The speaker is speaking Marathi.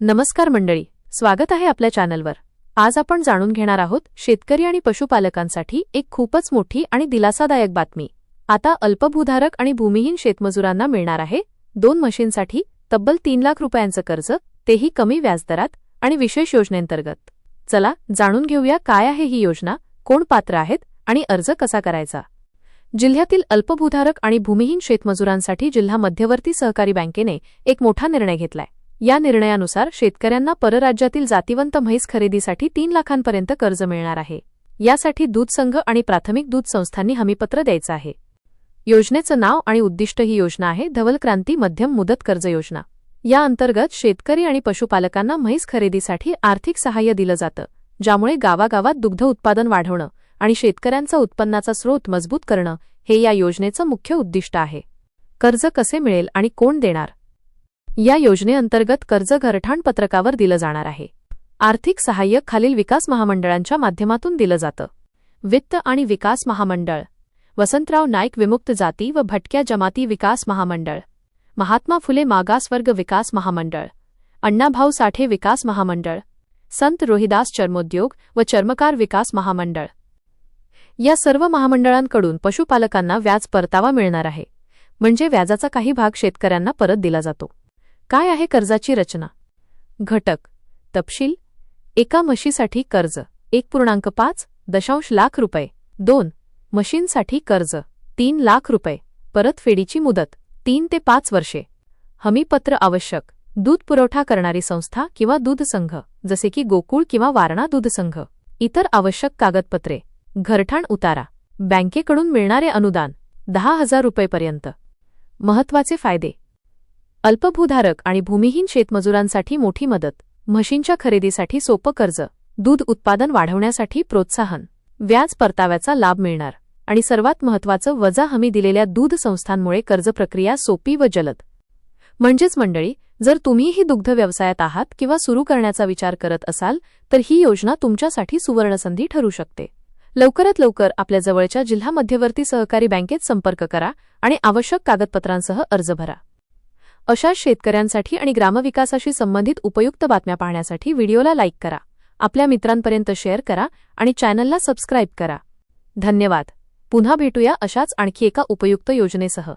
नमस्कार मंडळी स्वागत आहे आपल्या चॅनलवर. आज आपण जाणून घेणार आहोत शेतकरी आणि पशुपालकांसाठी एक खूपच मोठी आणि दिलासादायक बातमी. आता अल्पभूधारक आणि भूमिहीन शेतमजुरांना मिळणार आहे दोन मशीनसाठी तब्बल तीन लाख रुपयांचं कर्ज तेही कमी व्याजदरात आणि विशेष योजनेंतर्गत. चला जाणून घेऊया काय आहे ही योजना कोण पात्र आहेत आणि अर्ज कसा करायचा. जिल्ह्यातील अल्पभूधारक आणि भूमिहीन शेतमजुरांसाठी जिल्हा मध्यवर्ती सहकारी बँकेने एक मोठा निर्णय घेतलाय. या निर्णयानुसार शेतकऱ्यांना परराज्यातील जातिवंत म्हैस खरेदीसाठी तीन लाखांपर्यंत कर्ज मिळणार आहे. यासाठी दूध संघ आणि प्राथमिक दूध संस्थांनी हमीपत्र द्यायचं आहे. योजनेचं नाव आणि उद्दिष्ट ही योजना आहे धवल क्रांती मध्यम मुदत कर्ज योजना. या अंतर्गत शेतकरी आणि पशुपालकांना म्हैस खरेदीसाठी आर्थिक सहाय्य दिलं जातं ज्यामुळे गावागावात दुग्ध उत्पादन वाढवणं आणि शेतकऱ्यांचा उत्पन्नाचा स्रोत मजबूत करणं हे या योजनेचं मुख्य उद्दिष्ट आहे. कर्ज कसे मिळेल आणि कोण देणार? या योजनेअंतर्गत कर्ज घरठाण पत्रकावर दिलं जाणार आहे. आर्थिक सहाय्य खालील विकास महामंडळांच्या माध्यमातून दिलं जातं. वित्त आणि विकास महामंडळ. वसंतराव नाईक विमुक्त जाती व भटक्या जमाती विकास महामंडळ. महात्मा फुले मागासवर्ग विकास महामंडळ. अण्णाभाऊ साठे विकास महामंडळ. संत रोहिदास चर्मोद्योग व चर्मकार विकास महामंडळ. या सर्व महामंडळांकडून पशुपालकांना व्याज परतावा मिळणार आहे. म्हणजे व्याजाचा काही भाग शेतकऱ्यांना परत दिला जातो. काय आहे कर्जाची रचना? घटक. तपशील. एका म्हशीसाठी कर्ज. एक पूर्णांक पाच दशांश लाख रुपये. दोन मशीनसाठी कर्ज. तीन लाख रुपये. परतफेडीची मुदत. तीन ते पाच वर्षे. हमीपत्र आवश्यक. दूध पुरवठा करणारी संस्था किंवा दूध संघ जसे की गोकुळ किंवा वारणा दूध संघ. इतर आवश्यक कागदपत्रे. घरठाण उतारा. बँकेकडून मिळणारे अनुदान दहा हजार रुपयेपर्यंत. महत्त्वाचे फायदे. अल्पभूधारक आणि भूमिहीन शेतमजुरांसाठी मोठी मदत म्हशींच्या खरेदीसाठी सोपं कर्ज दूध उत्पादन वाढवण्यासाठी प्रोत्साहन व्याज परताव्याचा लाभ मिळणार आणि सर्वात महत्त्वाचं वजा हमी दिलेल्या दूध संस्थांमुळे कर्ज प्रक्रिया सोपी व जलद. म्हणजेच मंडळी जर तुम्हीही दुग्ध व्यवसायात आहात किंवा सुरू करण्याचा विचार करत असाल तर ही योजना तुमच्यासाठी सुवर्णसंधी ठरू शकते. लवकरात लवकर आपल्या जवळच्या जिल्हा मध्यवर्ती सहकारी बँकेत संपर्क करा आणि आवश्यक कागदपत्रांसह अर्ज भरा. अशाच शेतकऱ्यांसाठी आणि ग्रामविकासाशी संबंधित उपयुक्त बातम्या पाहण्यासाठी व्हिडिओला लाईक करा. आपल्या मित्रांपर्यंत शेअर करा आणि चॅनलला सबस्क्राईब करा. धन्यवाद. पुन्हा भेटूया अशाच आणखी एका उपयुक्त योजनेसह.